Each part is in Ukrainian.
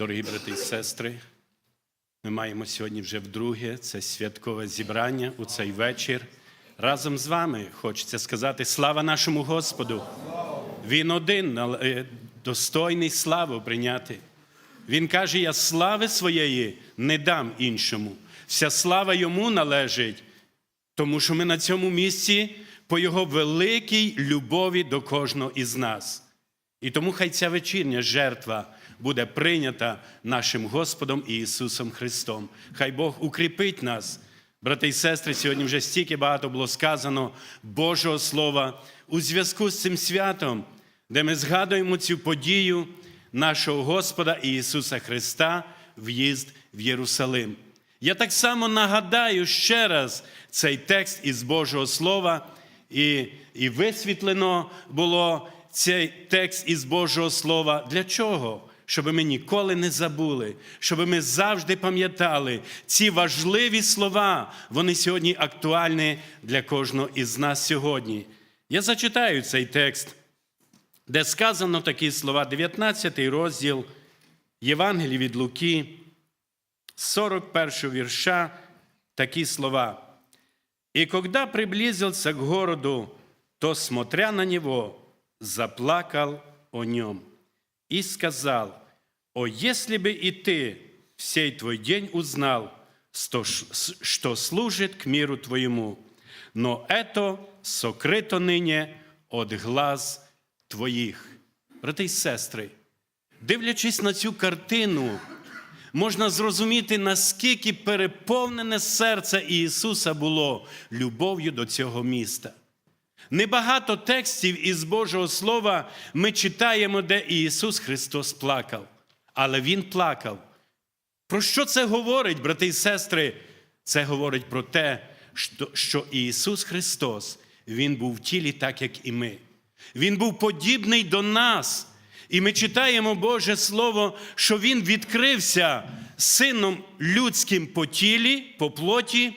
Дорогі брати і сестри, ми маємо сьогодні вже вдруге це святкове зібрання у цей вечір. Разом з вами хочеться сказати слава нашому Господу. Він один е, достойний славу прийняти. Він каже: Я слави своєї не дам іншому. Вся слава йому належить, тому що ми на цьому місці по його великій любові до кожного із нас. І тому хай ця вечірня жертва буде прийнята нашим Господом Ісусом Христом. Хай Бог укріпить нас. Брати і сестри, сьогодні вже стільки багато було сказано Божого Слова у зв'язку з цим святом, де ми згадуємо цю подію нашого Господа Ісуса Христа, в'їзд в Єрусалим. Я так само нагадаю ще раз цей текст із Божого Слова, і, і висвітлено було цей текст із Божого Слова. Для чого? Щоб ми ніколи не забули, щоб ми завжди пам'ятали ці важливі слова, вони сьогодні актуальні для кожного із нас сьогодні. Я зачитаю цей текст, де сказано такі слова, 19 розділ Євангелії від Луки, 41 вірша, такі слова. И когда приблизился к городу, то, смотря на него, заплакал о нем и сказал, «О, если бы и ты в сей твой день узнал, что ш- что служит к миру твоему, но это сокрыто ныне от глаз твоїх». Брати й сестри, дивлячись на цю картину, можна зрозуміти, наскільки переповнене серце Ісуса було любов'ю до цього міста. Небагато текстів із Божого Слова ми читаємо, де Ісус Христос плакав. Але Він плакав. Про що це говорить, брати і сестри? Це говорить про те, що- Ісус Христос, Він був в тілі, так як і ми. Він був подібний до нас. І ми читаємо Боже Слово, що Він відкрився Сином людським по тілі, по плоті,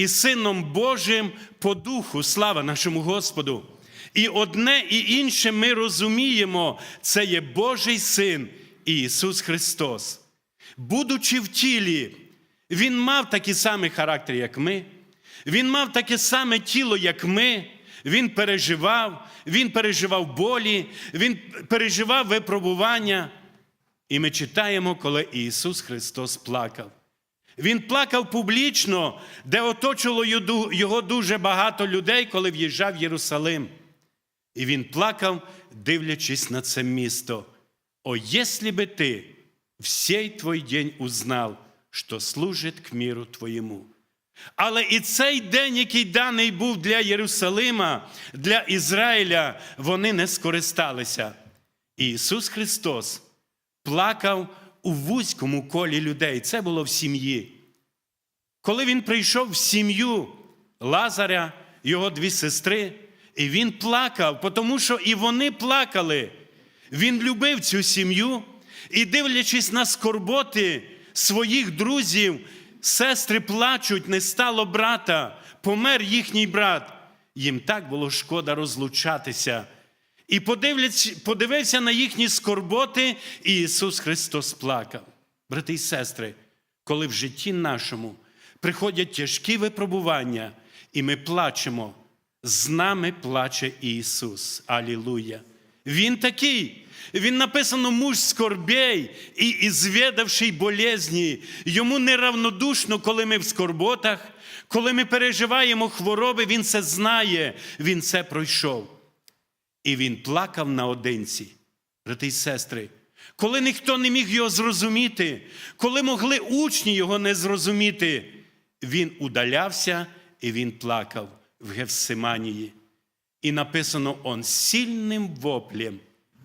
і Сином Божим по духу. Слава нашому Господу. І одне і інше ми розуміємо, це є Божий Син Ісус Христос. Будучи в тілі, Він мав такий самий характер, як ми. Він мав таке саме тіло, як ми. Він переживав, він переживав болі, він переживав випробування. І ми читаємо, коли Ісус Христос плакав. Він плакав публічно, де оточило його- дуже багато людей, коли в'їжджав в Єрусалим. І він плакав, дивлячись на це місто. О, если бы ты в сей твой день узнал, що служить к миру твоєму. Але і цей день, який даний був для Єрусалима, для Ізраїля, вони не скористалися. І Ісус Христос плакав у вузькому колі людей. Це було в сім'ї. Коли він прийшов в сім'ю Лазаря, його дві сестри, і він плакав, тому що і вони плакали. Він любив цю сім'ю і, дивлячись на скорботи своїх друзів, сестри плачуть, не стало брата, помер їхній брат. Їм так було шкода розлучатися. І подивився на їхні скорботи, і Ісус Христос плакав. Брати і сестри, коли в житті нашому приходять тяжкі випробування, і ми плачемо, з нами плаче Ісус. Алілуя! Він такий. Він написано муж скорбей і ізвідавший болезні. Йому неравнодушно, коли ми в скорботах, коли ми переживаємо хвороби, він це знає, він це пройшов. І він плакав наодинці, брати й сестри. Коли ніхто не міг його зрозуміти, коли могли учні його не зрозуміти, він удалявся і він плакав в Гевсиманії. И написано, он сильным воплем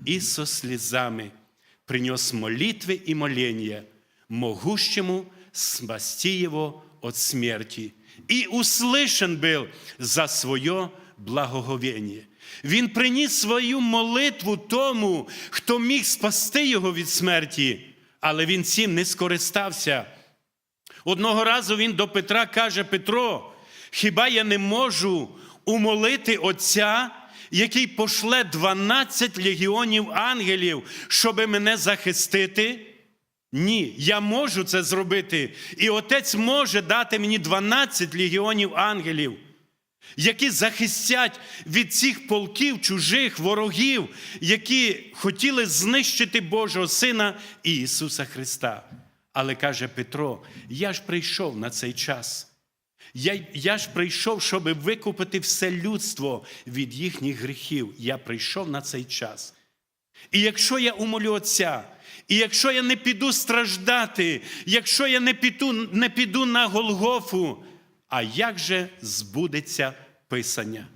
и со слезами принес молитвы и моления могущему спасти его от смерти. И услышан был за свое благоговение. Він приніс свою молитву тому, хто міг спасти його від смерті, але він цим не скористався. Одного разу він до Петра каже: Петро, хіба я не можу умолити Отця, який пошле 12 легіонів ангелів, щоби мене захистити? Ні, я можу це зробити. І Отець може дати мені 12 легіонів ангелів, які захистять від цих полків чужих ворогів, які хотіли знищити Божого Сина і Ісуса Христа. Але каже Петро: я ж прийшов на цей час. Я, я ж прийшов, щоб викупити все людство від їхніх гріхів. Я прийшов на цей час. І якщо я умолю Отця, і якщо я не піду страждати, якщо я не піду, не піду на Голгофу, а як же збудеться Писання?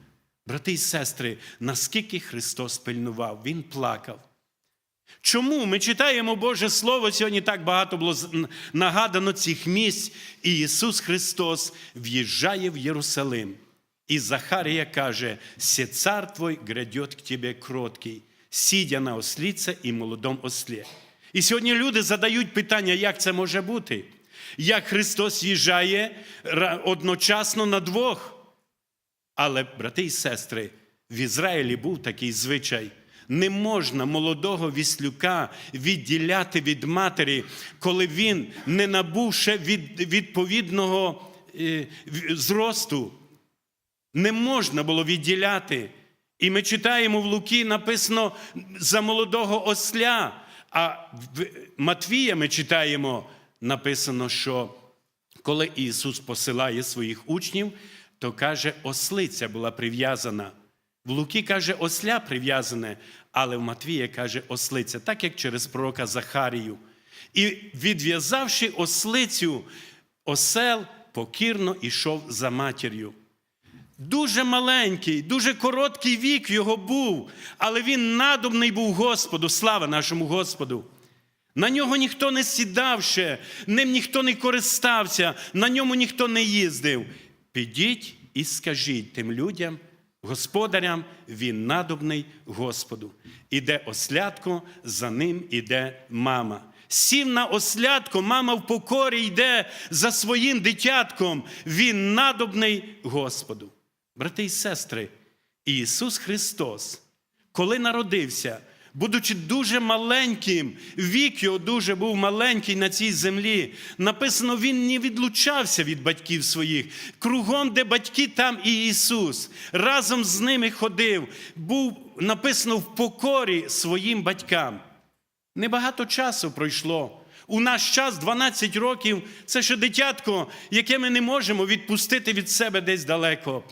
Брати і сестри, наскільки Христос пильнував, Він плакав. Чому ми читаємо Боже Слово? Сьогодні так багато було нагадано цих місць, і Ісус Христос в'їжджає в Єрусалим. І Захарія каже: «Се цар твой грядет к тебе кроткий, сидя на осліце і молодом ослі. І сьогодні люди задають питання, як це може бути? Як Христос їжджає одночасно на двох? Але, брати і сестри, в Ізраїлі був такий звичай. Не можна молодого віслюка відділяти від матері, коли він не набув ще від відповідного е, зросту. Не можна було відділяти. І ми читаємо в Луки, написано за молодого осля. А в Матвія ми читаємо, написано, що коли Ісус посилає своїх учнів, то каже, ослиця була прив'язана. В Луки каже, осля прив'язане, але в Матвія каже ослиця, так як через пророка Захарію. І відв'язавши ослицю, осел покірно ішов за матір'ю. Дуже маленький, дуже короткий вік його був, але він надобний був Господу, слава нашому Господу. На нього ніхто не сідав ще, ним ніхто не користався, на ньому ніхто не їздив. Підіть і скажіть тим людям, господарям, він надобний Господу. Іде ослядко, за ним іде мама. Сів на ослядко, мама в покорі йде за своїм дитятком. Він надобний Господу. Брати і сестри, Ісус Христос, коли народився, будучи дуже маленьким, вік його дуже був маленький на цій землі. Написано, Він не відлучався від батьків своїх. Кругом, де батьки, там і Ісус. Разом з ними ходив, був написано в покорі своїм батькам. Небагато часу пройшло. У наш час 12 років це ще дитятко, яке ми не можемо відпустити від себе десь далеко.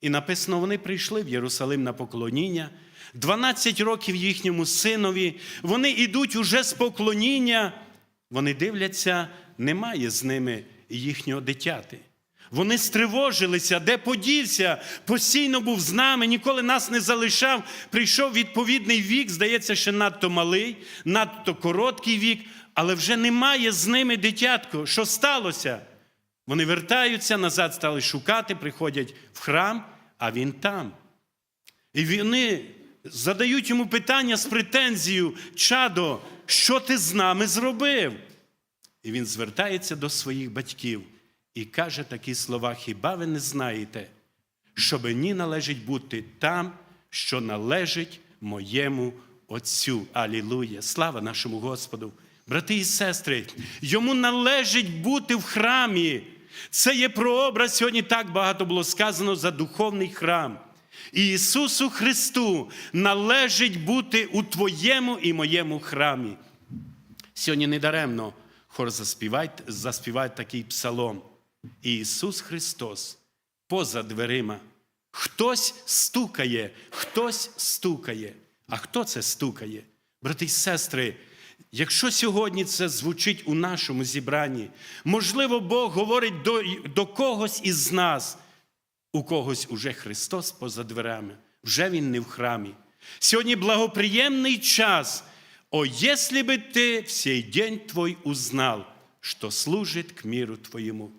І написано, вони прийшли в Єрусалим на поклоніння. 12 років їхньому синові. Вони йдуть уже з поклоніння. Вони дивляться, немає з ними їхнього дитяти. Вони стривожилися, де подівся, постійно був з нами, ніколи нас не залишав. Прийшов відповідний вік, здається, ще надто малий, надто короткий вік, але вже немає з ними дитятко. Що сталося? Вони вертаються назад, стали шукати, приходять в храм, а він там. І вони задають йому питання з претензією, чадо, що ти з нами зробив? І він звертається до своїх батьків і каже такі слова: Хіба ви не знаєте, що мені належить бути там, що належить моєму Отцю? Алілуя! Слава нашому Господу! Брати і сестри, йому належить бути в храмі. Це є прообраз, сьогодні так багато було сказано за духовний храм. І Ісусу Христу належить бути у твоєму і моєму храмі. Сьогодні недаремно хор заспіває, заспіває такий псалом. Ісус Христос поза дверима. Хтось стукає, хтось стукає. А хто це стукає? Брати й сестри, якщо сьогодні це звучить у нашому зібранні, можливо, Бог говорить до, до когось із нас, у когось уже Христос поза дверами, вже Він не в храмі. Сьогодні благоприємний час. О, если бы ты в сей день твой узнал, що служить к миру твоєму.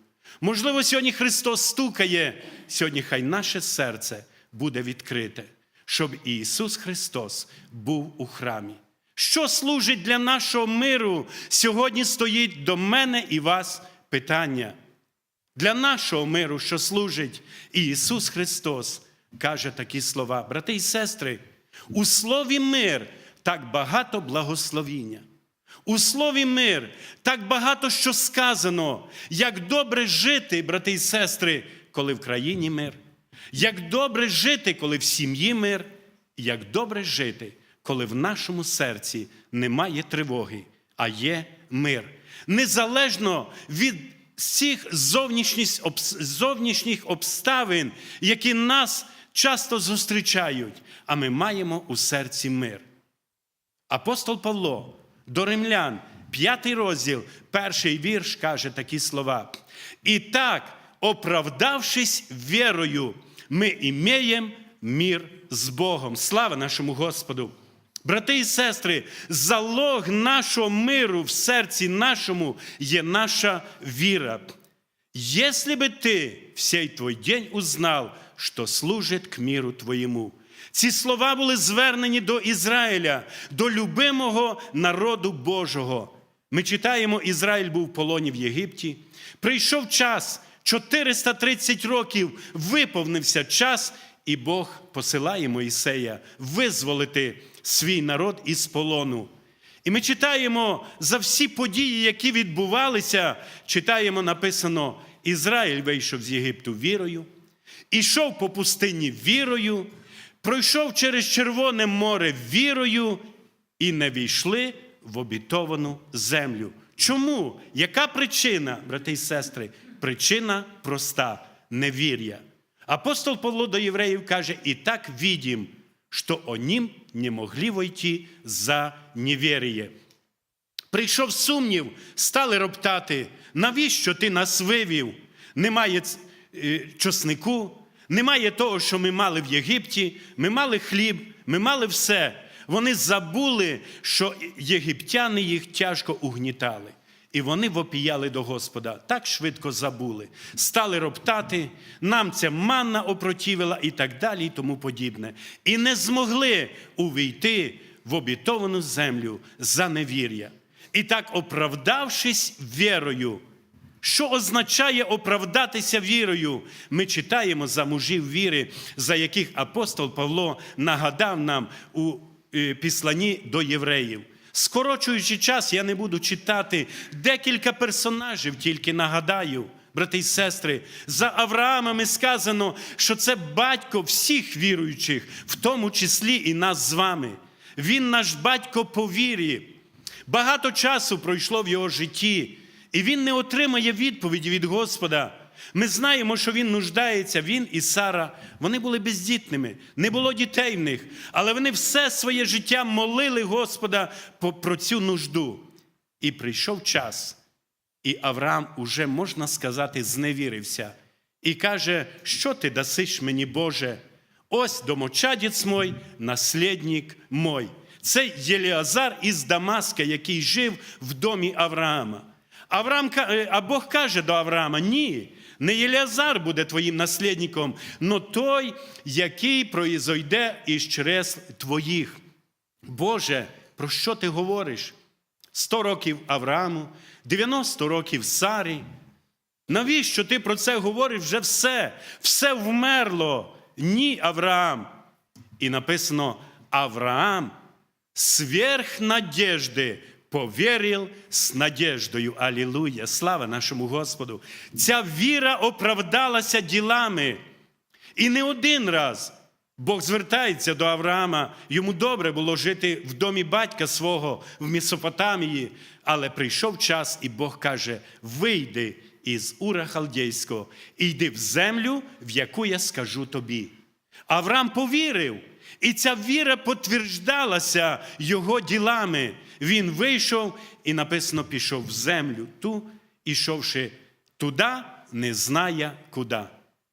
Можливо, сьогодні Христос стукає, сьогодні хай наше серце буде відкрите, щоб Ісус Христос був у храмі. Що служить для нашого миру? Сьогодні стоїть до мене і вас питання. Для нашого миру, що служить і Ісус Христос, каже такі слова. Брати і сестри, у слові мир так багато благословіння. У слові мир так багато що сказано, як добре жити, брати і сестри, коли в країні мир, як добре жити, коли в сім'ї мир, як добре жити, коли в нашому серці немає тривоги, а є мир. Незалежно від всіх зовнішніх, обставин, які нас часто зустрічають, а ми маємо у серці мир. Апостол Павло до римлян, п'ятий розділ, перший вірш каже такі слова. І так, оправдавшись вірою, ми імеємо мир з Богом. Слава нашому Господу! Брати і сестри, залог нашого миру в серці нашому є наша віра. Если бы ты в твой день узнал, що служить к миру твоєму. Ці слова були звернені до Ізраїля, до любимого народу Божого. Ми читаємо, Ізраїль був в полоні в Єгипті. Прийшов час, 430 років виповнився час, і Бог посилає Моїсея визволити свій народ із полону. І ми читаємо за всі події, які відбувалися, читаємо, написано: Ізраїль вийшов з Єгипту вірою, ішов по пустині вірою, пройшов через Червоне море вірою і не війшли в обітовану землю. Чому? Яка причина, брати і сестри? Причина проста невір'я. Апостол Павло до євреїв каже: і так видим, що о ним не могли войти за невір'я. Прийшов сумнів, стали роптати, навіщо ти нас вивів? Немає е, чоснику, немає того, що ми мали в Єгипті, ми мали хліб, ми мали все. Вони забули, що єгиптяни їх тяжко угнітали. І вони вопіяли до Господа, так швидко забули, стали роптати, нам ця манна опротивила і так далі, і тому подібне. І не змогли увійти в обітовану землю за невір'я. І так, оправдавшись вірою, що означає оправдатися вірою? Ми читаємо за мужів віри, за яких апостол Павло нагадав нам у е, післанні до євреїв. Скорочуючи час, я не буду читати декілька персонажів, тільки нагадаю, брати і сестри, за Авраамами сказано, що це батько всіх віруючих, в тому числі і нас з вами. Він наш батько по вірі. Багато часу пройшло в його житті, і він не отримає відповіді від Господа. Ми знаємо, що він нуждається, він і Сара. Вони були бездітними, не було дітей в них, але вони все своє життя молили Господа про цю нужду. І прийшов час, і Авраам уже, можна сказати, зневірився. І каже, що ти дасиш мені, Боже? Ось домочадець мой, наслідник мой. Це Єліазар із Дамаска, який жив в домі Авраама. Авраам, е, а Бог каже до Авраама: ні, не Єліазар буде твоїм наслідником, но той, який произойде із через твоїх. Боже, про що ти говориш? Сто років Аврааму, 90 років Сарі. Навіщо ти про це говориш? Вже все, все вмерло. Ні, Авраам. І написано: Авраам сверх надежди повірив з надеждою. Алілуя! Слава нашому Господу! Ця віра оправдалася ділами. І не один раз Бог звертається до Авраама. Йому добре було жити в домі батька свого в Месопотамії, але прийшов час, і Бог каже: вийди із Ура Халдейського і йди в землю, в яку я скажу тобі. Авраам повірив, і ця віра потверждалася його ділами. Він вийшов і написано, пішов в землю ту, ішовши туди, не знає куди.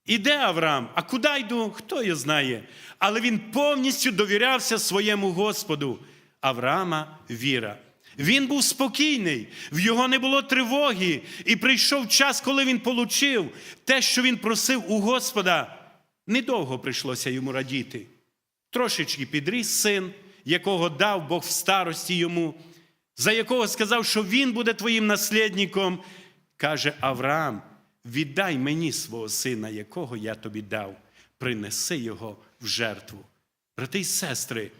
Іде Авраам, а куди йду, хто його знає. Але він повністю довірявся своєму Господу. Авраама віра. Він був спокійний, в його не було тривоги, і прийшов час, коли він получив те, що він просив у Господа. Недовго прийшлося йому радіти. Трошечки підріс син, якого дав Бог в старості йому, за якого сказав, що він буде твоїм наслідником. Каже Авраам: віддай мені свого сина, якого я тобі дав, принеси його в жертву. Брати й сестри,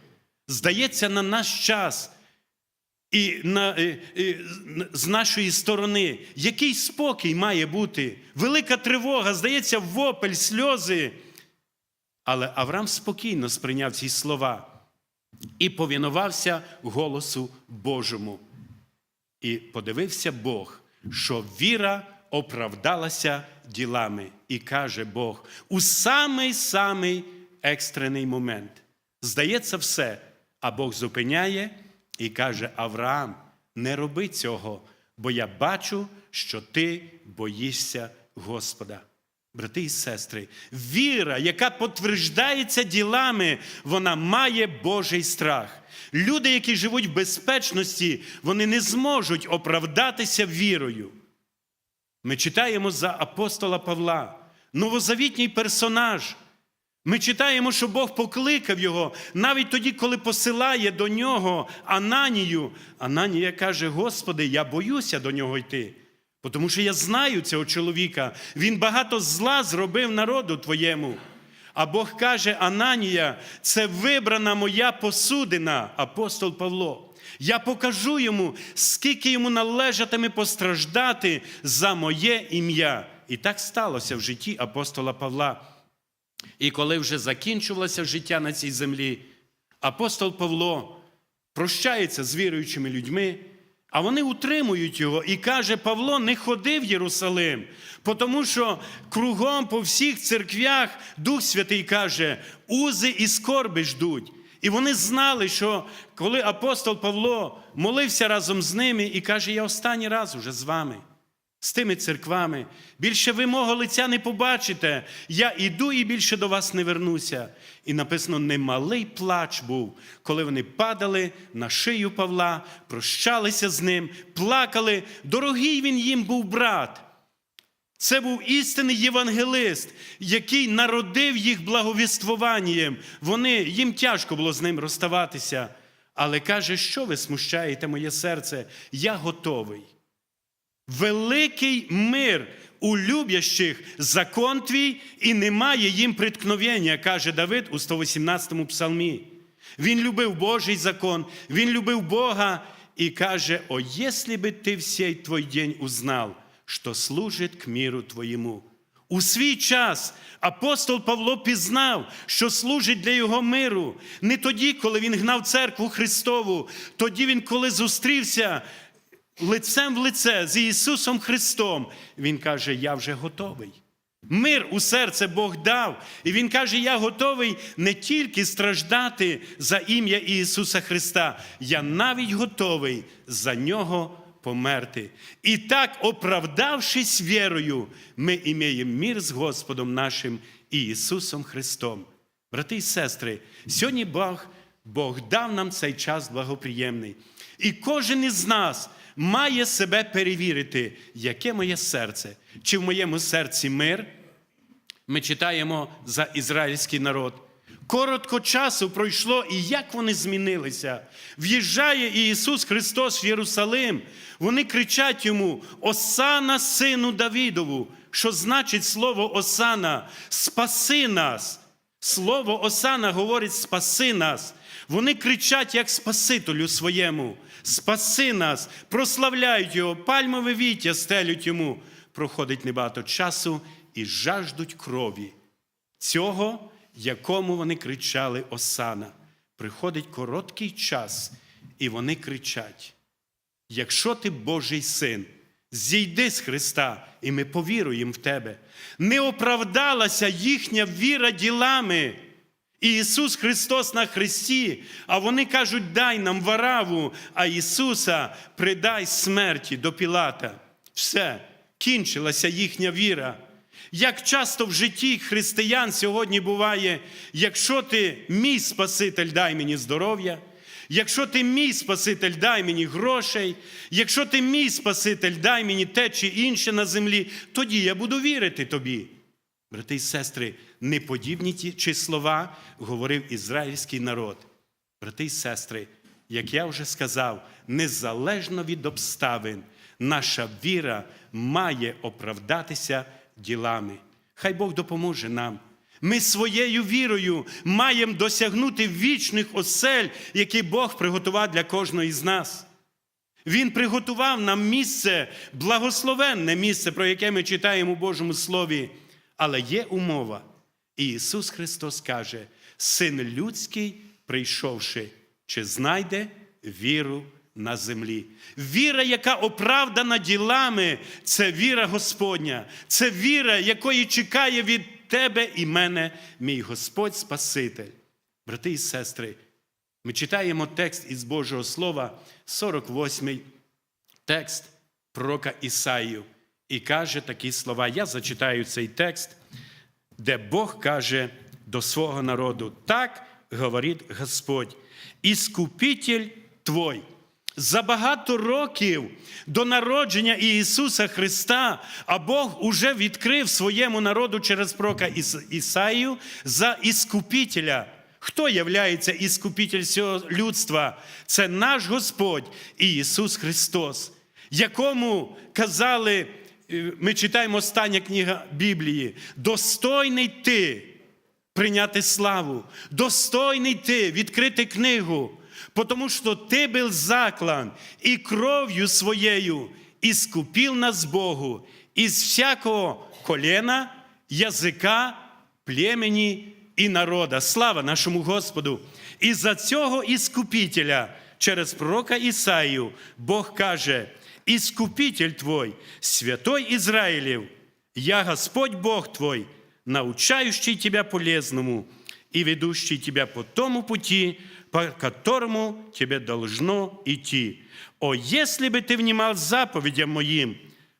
здається, на наш час І на, е, е, з нашої сторони, який спокій має бути, велика тривога, здається, вопель, сльози. Але Авраам спокійно сприйняв ці слова і повінувався голосу Божому. І подивився Бог, що віра оправдалася ділами. І каже Бог у самий-самий екстрений момент. Здається, все. А Бог зупиняє і каже: Авраам, не роби цього, бо я бачу, що ти боїшся Господа. Брати і сестри, віра, яка підтверждається ділами, вона має Божий страх. Люди, які живуть в безпечності, вони не зможуть оправдатися вірою. Ми читаємо за апостола Павла, новозавітній персонаж. Ми читаємо, що Бог покликав його навіть тоді, коли посилає до нього Ананію. Ананія каже: Господи, я боюся до нього йти, тому що я знаю цього чоловіка. Він багато зла зробив народу твоєму. А Бог каже: Ананія, це вибрана моя посудина, апостол Павло. Я покажу йому, скільки йому належатиме постраждати за моє ім'я. І так сталося в житті апостола Павла. І коли вже закінчувалося життя на цій землі, апостол Павло прощається з віруючими людьми, а вони утримують його і каже: Павло, не ходи в Єрусалим, тому що кругом по всіх церквях Дух Святий каже, узи і скорби ждуть. І вони знали, що коли апостол Павло молився разом з ними і каже, я останній раз уже з вами з тими церквами. Більше ви мого лиця не побачите. Я іду і більше до вас не вернуся. І написано: немалий плач був, коли вони падали на шию Павла, прощалися з ним, плакали. Дорогий він їм був брат. Це був істинний євангелист, який народив їх благовіствуванням. Вони, Їм тяжко було з ним розставатися. Але каже, що ви смущаєте моє серце? Я готовий. Великий мир у любящих закон твій, і немає їм приткновення, каже Давид у 118 псалмі. Він любив Божий закон, він любив Бога і каже: О, якщо би ти всей твой день узнав, що служить к миру твоєму. У свій час апостол Павло пізнав, що служить для його миру. Не тоді, коли він гнав церкву Христову, тоді він, коли зустрівся лицем в лице з Ісусом Христом, Він каже: Я вже готовий. Мир у серце Бог дав. І Він каже: Я готовий не тільки страждати за ім'я Ісуса Христа, я навіть готовий за Нього померти. І так, оправдавшись вірою, ми імеємо мир з Господом нашим Ісусом Христом. Брати і сестри, сьогодні Бог, Бог дав нам цей час благоприємний. І кожен із нас має себе перевірити, яке моє серце, чи в моєму серці мир. Ми читаємо за ізраїльський народ. Коротко часу пройшло, і як вони змінилися. В'їжджає Ісус Христос в Єрусалим. Вони кричать йому: Осана, сину Давідову, що значить слово Осана, спаси нас. Слово Осана говорить спаси нас. Вони кричать, як Спасителю своєму, спаси нас, прославляють Його, пальмове віття стелють йому. Проходить небагато часу і жаждуть крові. Цього, якому вони кричали Осана. Приходить короткий час, і вони кричать: якщо ти Божий син, зійди з Христа, і ми повіруємо в тебе. Не оправдалася їхня віра ділами. І Ісус Христос на Христі, а вони кажуть, дай нам вараву, а Ісуса придай смерті до Пілата. Все, кінчилася їхня віра. Як часто в житті християн сьогодні буває, якщо ти мій Спаситель, дай мені здоров'я, якщо ти мій Спаситель, дай мені грошей, якщо ти мій Спаситель, дай мені те чи інше на землі, тоді я буду вірити тобі. Брати і сестри, неподібні ті чи слова говорив ізраїльський народ. Брати і сестри, як я вже сказав, незалежно від обставин, наша віра має оправдатися ділами. Хай Бог допоможе нам. Ми своєю вірою маємо досягнути вічних осель, які Бог приготував для кожного із нас. Він приготував нам місце, благословенне місце, про яке ми читаємо у Божому Слові. Але є умова. І Ісус Христос каже: Син людський, прийшовши, чи знайде віру на землі. Віра, яка оправдана ділами, це віра Господня, це віра, якої чекає від тебе і мене, мій Господь Спаситель. Брати і сестри, ми читаємо текст із Божого Слова, 48-й текст пророка Ісаїю, і каже такі слова. Я зачитаю цей текст, де Бог каже до свого народу: так говорить Господь, іскупитель твой. За багато років до народження Ісуса Христа, а Бог уже відкрив своєму народу через пророка Іс- Ісаїю за іскупителя. Хто являється іскупитель цього людства? Це наш Господь Ісус Христос, якому казали, ми читаємо остання книга Біблії, достойний ти прийняти славу, достойний ти відкрити книгу, потому що ти був заклан і кров'ю своєю іскупив нас Богу із всякого колена, язика, племені і народа. Слава нашому Господу! І за цього іскупителя через пророка Ісаїю Бог каже: Іскупитель твой, святой Ізраїлів, я Господь Бог твой, научающий тебя полезному и ведущий тебя по тому пути, по которому тебе должно идти. О, если бы ты внимал заповедям моим,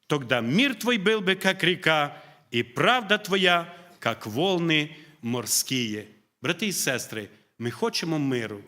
тогда мир твой был бы, как река, и правда твоя, как волны морские. Брати і сестри, ми хочемо миру.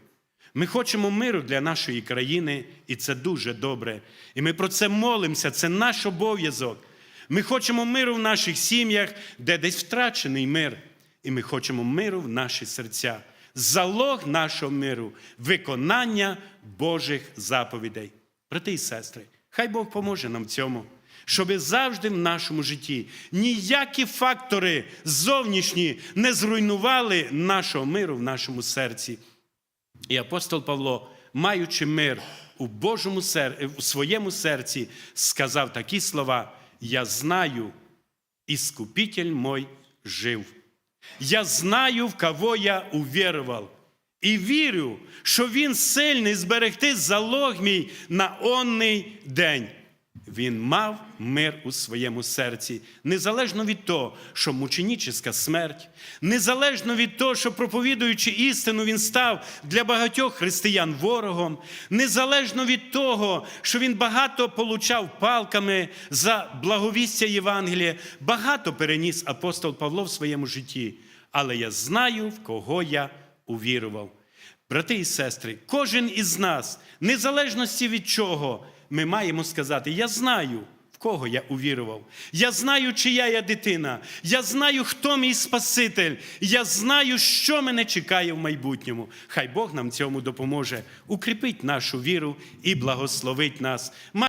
Ми хочемо миру для нашої країни, і це дуже добре. І ми про це молимося, це наш обов'язок. Ми хочемо миру в наших сім'ях, де десь втрачений мир. І ми хочемо миру в наші серця. Залог нашого миру виконання Божих заповідей. Брати і сестри, хай Бог поможе нам в цьому, щоб завжди в нашому житті ніякі фактори зовнішні не зруйнували нашого миру в нашому серці. І апостол Павло, маючи мир у Божому сер... у своєму серці, сказав такі слова: Я знаю, іскупитель мой жив. Я знаю, в кого я увірував. І вірю, що він сильний зберегти залог мій на онний день. Він мав мир у своєму серці, незалежно від того, що мученіческа смерть, незалежно від того, що проповідуючи істину, він став для багатьох християн ворогом, незалежно від того, що він багато получав палками за благовістя Євангелія, багато переніс апостол Павло в своєму житті. Але я знаю, в кого я увірував. Брати і сестри, кожен із нас, незалежності від чого, ми маємо сказати: Я знаю, в кого я увірував. Я знаю, чия я дитина. Я знаю, хто мій Спаситель. Я знаю, що мене чекає в майбутньому. Хай Бог нам цьому допоможе, укріпить нашу віру і благословить нас.